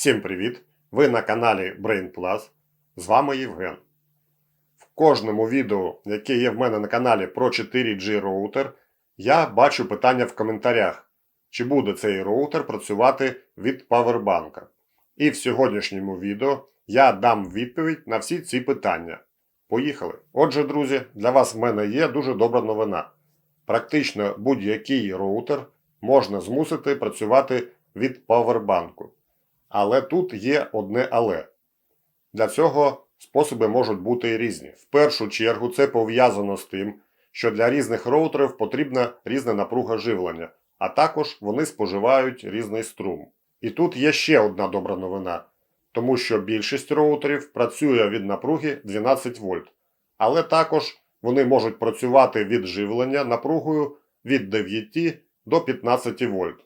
Всім привіт! Ви на каналі Brain Plus. З вами Євген. В кожному відео, яке є в мене на каналі про 4G роутер, я бачу питання в коментарях, чи буде цей роутер працювати від павербанка. І в сьогоднішньому відео я дам відповідь на всі ці питання. Поїхали! Отже, друзі, для вас в мене є дуже добра новина. Практично будь-який роутер можна змусити працювати від павербанку. Але тут є одне але. Для цього способи можуть бути різні. В першу чергу це пов'язано з тим, що для різних роутерів потрібна різна напруга живлення, а також вони споживають різний струм. І тут є ще одна добра новина, тому що більшість роутерів працює від напруги 12 вольт, але також вони можуть працювати від живлення напругою від 9 до 15 вольт.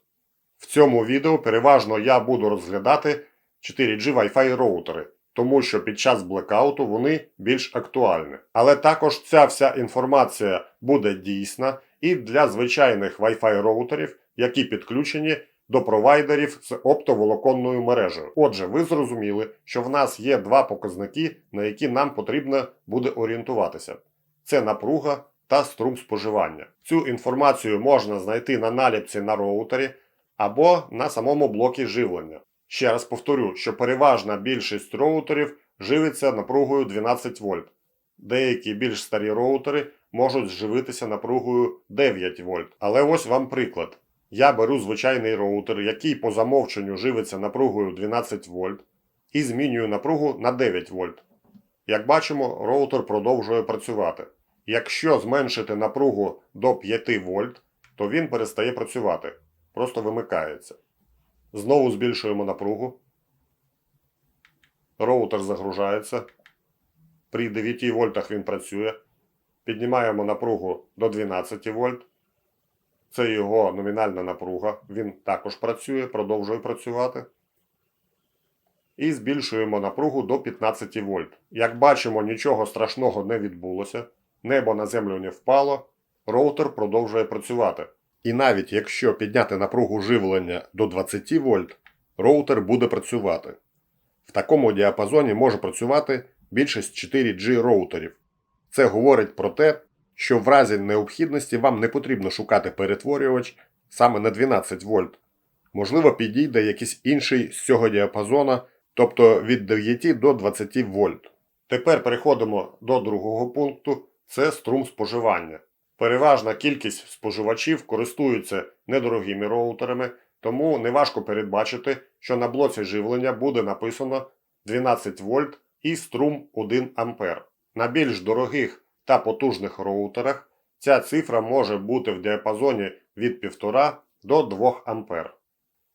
В цьому відео переважно я буду розглядати 4G Wi-Fi роутери, тому що під час блекауту вони більш актуальні. Але також ця вся інформація буде дійсна і для звичайних Wi-Fi роутерів, які підключені до провайдерів з оптоволоконною мережею. Отже, ви зрозуміли, що в нас є два показники, на які нам потрібно буде орієнтуватися: це напруга та струм споживання. Цю інформацію можна знайти на наліпці на роутері або на самому блокі живлення. Ще раз повторю, що переважна більшість роутерів живиться напругою 12 вольт. Деякі більш старі роутери можуть живитися напругою 9 вольт. Але ось вам приклад. Я беру звичайний роутер, який по замовченню живиться напругою 12 вольт, і змінюю напругу на 9 вольт. Як бачимо, роутер продовжує працювати. Якщо зменшити напругу до 5 вольт, то він перестає працювати просто вимикається. Знову збільшуємо напругу. Роутер загружається. При 9 вольтах він працює. Піднімаємо напругу до 12 вольт. Це його номінальна напруга. Він також працює, продовжує працювати. І збільшуємо напругу до 15 вольт. Як бачимо, нічого страшного не відбулося. Небо на землю не впало. Роутер продовжує працювати. І навіть якщо підняти напругу живлення до 20 вольт, роутер буде працювати. В такому діапазоні може працювати більшість 4G роутерів. Це говорить про те, що в разі необхідності вам не потрібно шукати перетворювач саме на 12 вольт. Можливо, підійде якийсь інший з цього діапазона, тобто від 9 до 20 вольт. Тепер переходимо до другого пункту це струм споживання. Переважна кількість споживачів користуються недорогими роутерами, тому неважко передбачити, що на блоці живлення буде написано 12 вольт і струм 1 А. На більш дорогих та потужних роутерах ця цифра може бути в діапазоні від 1,5 до 2 А.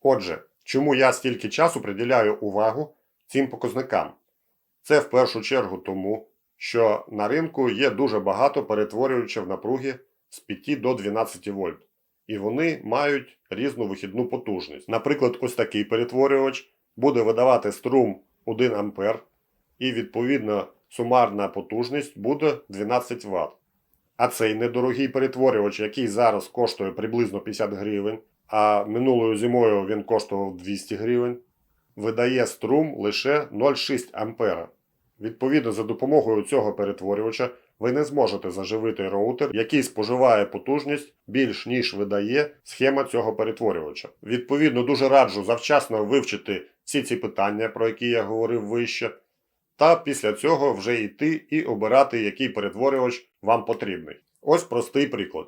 Отже, чому я стільки часу приділяю увагу цим показникам? Це в першу чергу тому, що на ринку є дуже багато перетворювачів напруги з 5 до 12 вольт, і вони мають різну вихідну потужність. Наприклад, ось такий перетворювач буде видавати струм 1 А, і відповідно сумарна потужність буде 12 Вт. А цей недорогий перетворювач, який зараз коштує приблизно 50 гривень, а минулою зимою він коштував 200 гривень, видає струм лише 0,6 А. Відповідно, за допомогою цього перетворювача ви не зможете заживити роутер, який споживає потужність більш ніж видає схема цього перетворювача. Відповідно, дуже раджу завчасно вивчити всі ці питання, про які я говорив вище, та після цього вже йти і обирати, який перетворювач вам потрібний. Ось простий приклад.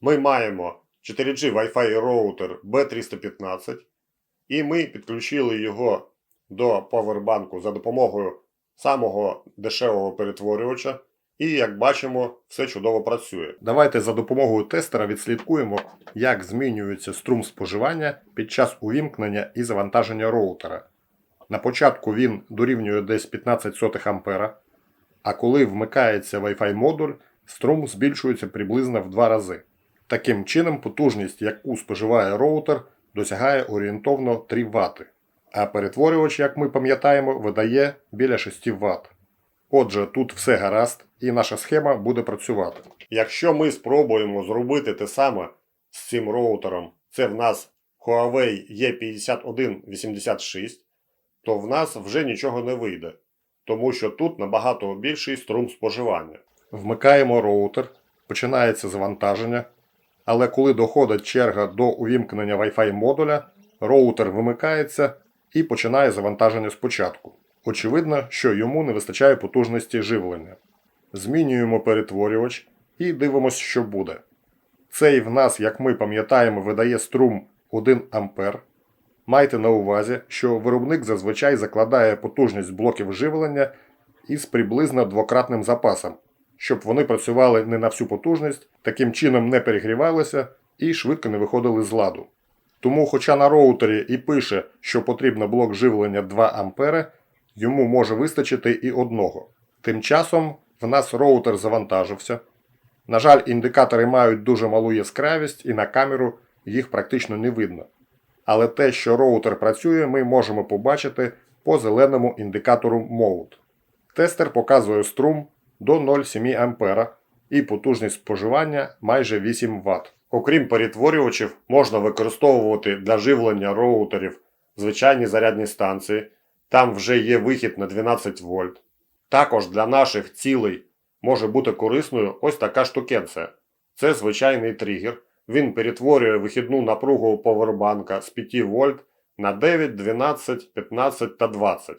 Ми маємо 4G Wi-Fi роутер B315, і ми підключили його до повербанку за допомогою самого дешевого перетворювача. І, як бачимо, все чудово працює. Давайте за допомогою тестера відслідкуємо, як змінюється струм споживання під час увімкнення і завантаження роутера. На початку він дорівнює десь 15 сотих ампера, а коли вмикається Wi-Fi модуль, струм збільшується приблизно в два рази. Таким чином, потужність, яку споживає роутер, досягає орієнтовно 3 Вт. А перетворювач, як ми пам'ятаємо, видає біля 6 Вт. Отже, тут все гаразд, і наша схема буде працювати. Якщо ми спробуємо зробити те саме з цим роутером, це в нас Huawei E5186, то в нас вже нічого не вийде, тому що тут набагато більший струм споживання. Вмикаємо роутер, починається завантаження, але коли доходить черга до увімкнення Wi-Fi модуля, роутер вимикається і починає завантаження спочатку. Очевидно, що йому не вистачає потужності живлення. Змінюємо перетворювач і дивимося, що буде. Цей в нас, як ми пам'ятаємо, видає струм 1 А. Майте на увазі, що виробник зазвичай закладає потужність блоків живлення із приблизно двократним запасом, щоб вони працювали не на всю потужність, таким чином не перегрівалися і швидко не виходили з ладу. Тому, хоча на роутері і пише, що потрібно блок живлення 2 А, йому може вистачити і одного. Тим часом в нас роутер завантажився. На жаль, індикатори мають дуже малу яскравість і на камеру їх практично не видно. Але те, що роутер працює, ми можемо побачити по зеленому індикатору Mode. Тестер показує струм до 0,7 А і потужність споживання майже 8 Вт. Окрім перетворювачів, можна використовувати для живлення роутерів звичайні зарядні станції. Там вже є вихід на 12 вольт. Також для наших цілей може бути корисною ось така штукенція. Це звичайний тригер. Він перетворює вихідну напругу повербанка з 5 вольт на 9, 12, 15 та 20.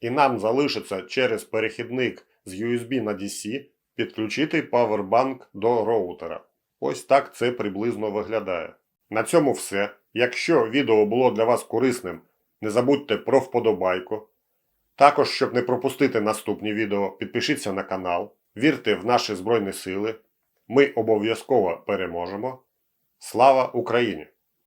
І нам залишиться через перехідник з USB на DC підключити павербанк до роутера. Ось так це приблизно виглядає. На цьому все. Якщо відео було для вас корисним, не забудьте про вподобайку. Також, щоб не пропустити наступні відео, підпишіться на канал, вірте в наші Збройні Сили. Ми обов'язково переможемо. Слава Україні!